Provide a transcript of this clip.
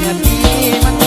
แบบนี้มัน